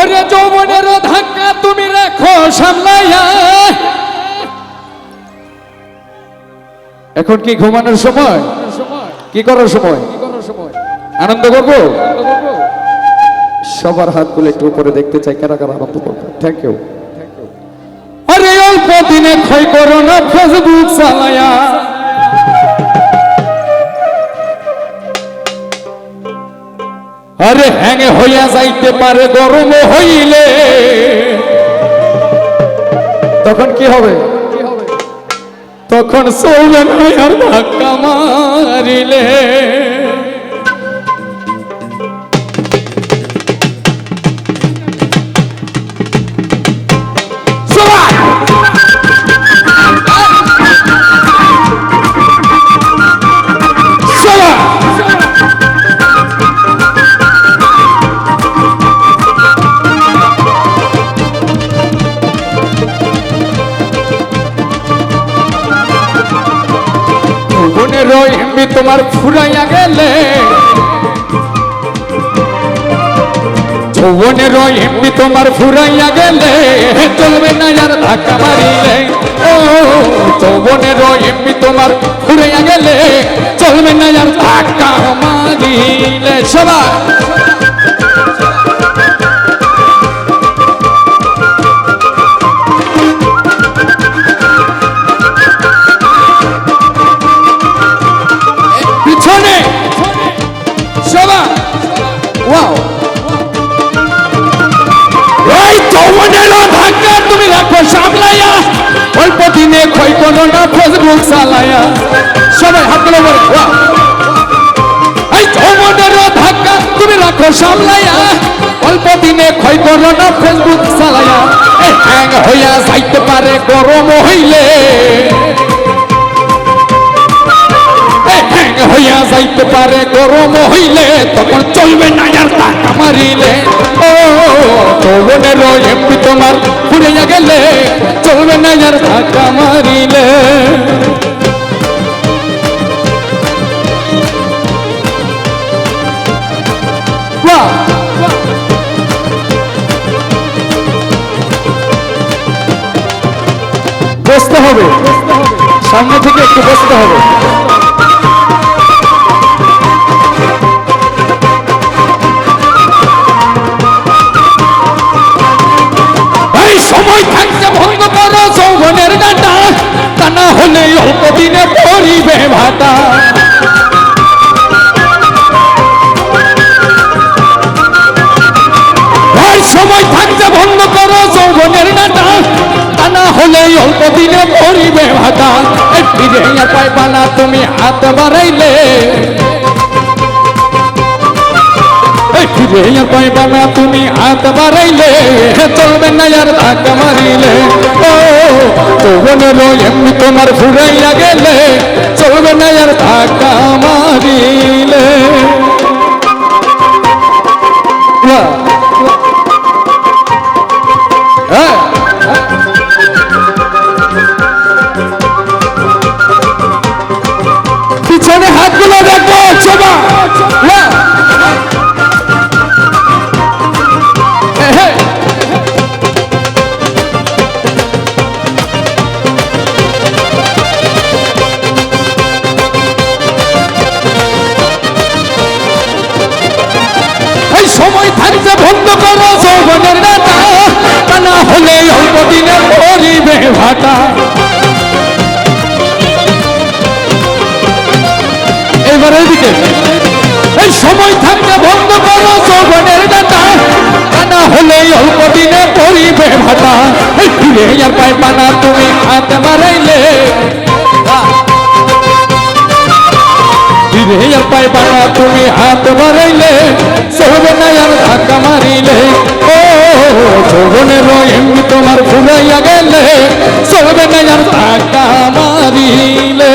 ওরে যৌবনের ধাক্কা তুমি রাখো, সামলাইয়া। এখন কি ঘুমানোর সময়? কি করার সময়? আনন্দ করব? সবার হাত হাতগুলো একটু উপরে দেখতে চাই, কারা কারা আনন্দ করব? থ্যাংক ইউ আরে অল্প দিনে ক্ষয় করো না ফেসবুক চালায়া। আরে হ্যাঙে হইয়া যাইতে পারে গরম হইলে। তখন কি হবে? তখন সৌমেন ধাক্কা মারিলে। তোমার ফুরাইয়া গেলে। যৌবনের এমনি তোমার ফুরাইয়া গেলে। চলবে না আর ধাক্কা মারিলে। যৌবনের এমনি তোমার ফুরাইয়া গেলে। চলবে না আর ধাক্কা মারিলে। সবাই। ওয়াও যৌবনের ধাক্কা তুমি রাখো সামলাইয়া। অল্প দিনে ক্ষয় করো না ফেসবুক চালাইয়া। সবাই হাত ধাক্কা তুমি রাখো সামলাইয়া। অল্প দিনে ক্ষয় করো না ফেসবুক চালাইয়া। হ্যাং হইয়া যাইতে পারে, গরম হইলে। হইয়া যাইতে পারে, গরম হইলে তখন চলবে না আর টাকা মারিলে। ও যৌবনের এমনি তোমার পুড়িয়া গেলে, চলবে না আর টাকা মারিলে। বসতে হবে। সামনে থেকে একটু বসতে হবে। সময় থাকতে ভঙ্গ করো, যৌবনের ডাটা তা না হলে অল্প দিনে পরিবে ভাতা। ফিরে পাইবা না, তুমি হাত বাড়াইলে। ফিরে পাইবা না, তুমি হাত বাড়াইলে। চলবে না আর ধাক্কা মারিলে। ও যৌবনের এমনি তোমার ফুরাইয়া গেলে। চলবে না আর ধাক্কা মারিলে। থাকতে বন্ধ করো যৌবনের নেতা। তা না হলে অল্প দিনে পরিবে ভাটা। এবার এদিকে। এই সময় থাকতে বন্ধ করো যৌবনের নেতা। তা না হলে অল্প দিনে পরিবে ভাটা। এই ফিরে আর পাইবা না তুমি, হাত মারাইলে ফিরে আর বাবা তুমি হাত বাড়াইলে আর ধাক্কা মারিলে। ও যৌবনের এমনি তোমার ঘুরাইয়া গেলে চলবে ধাক্কা মারিলে।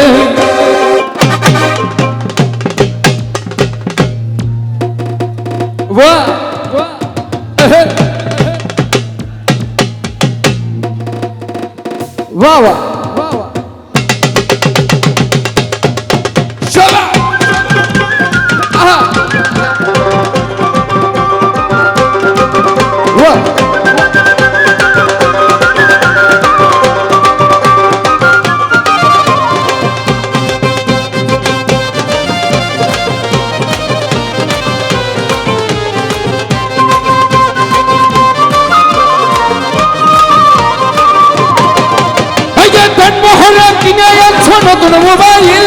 মোবাইল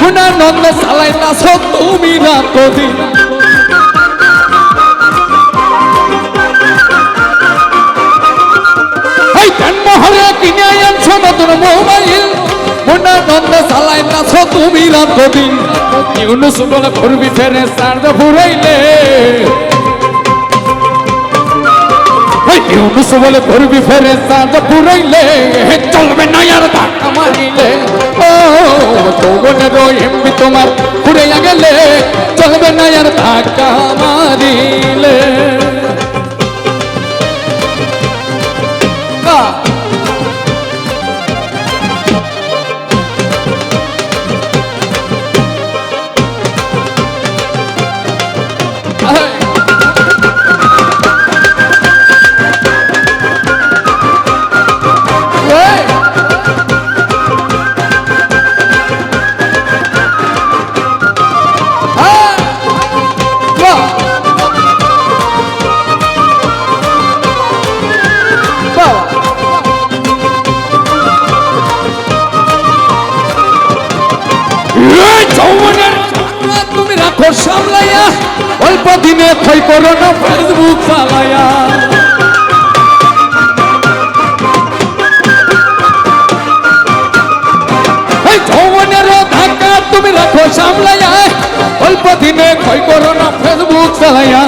গুনার নন্দ চালাইতাছ তুমি রাত দিন এই মহলে কিনে আনছো নতুন মোবাইল গুনার নন্দ চালাইতাছ তুমি রাত দিন ইউনুস বলে করবি ফেরে সার্দ ফুরাইলে। এই ইউনুস বলে ধরবি ফেরে সার্দ পুরাইলে চলবে না আর ধাক্কা মারিলে। ও, যৌবনের এমবি তোমার ফুরাইয়া গেলে, চলবে না আর ধাক্কা মারিলে। যৌবনের তুমি রাখো সামলাইয়া, অল্প দিনে ক্ষয় করো না ফেসবুক চালাইয়া যৌবনের ধাক্কা তুমি রাখো সামলাইয়া, অল্প দিনে ক্ষয় করো না ফেসবুক চালাইয়া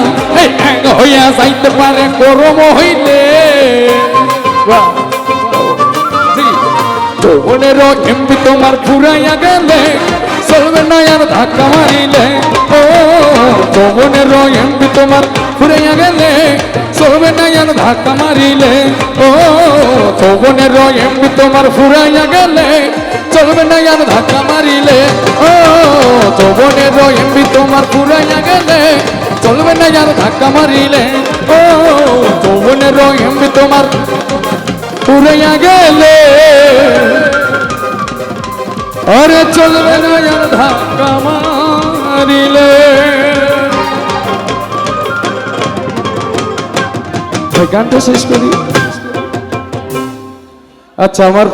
হইয়া যাইতে পারে, গরম হইলে। যৌবনের এমবি তোমার ফুরাইয়া গেলে চলবে না আর ধাক্কা মারিলে। ও যৌবনের এমবি তোমার ফুরাইয়া গেলে চলবে না আর ধাক্কা মারিলে। ও যৌবনের এমবি তোমার ফুরাইয়া গেলে চলবে না আর ধাক্কা মারিলে। ও যৌবনের এমবি তোমার ফুরাইয়া গেলে চলবে না আর ধাক্কা মারিলে। ও যৌবনের এমবি তোমার উড়াইয়া গেলে। আরে চলবে না আর ধাক্কা মারিলে ভাই, গানটা শেষ করি আচ্ছা আমার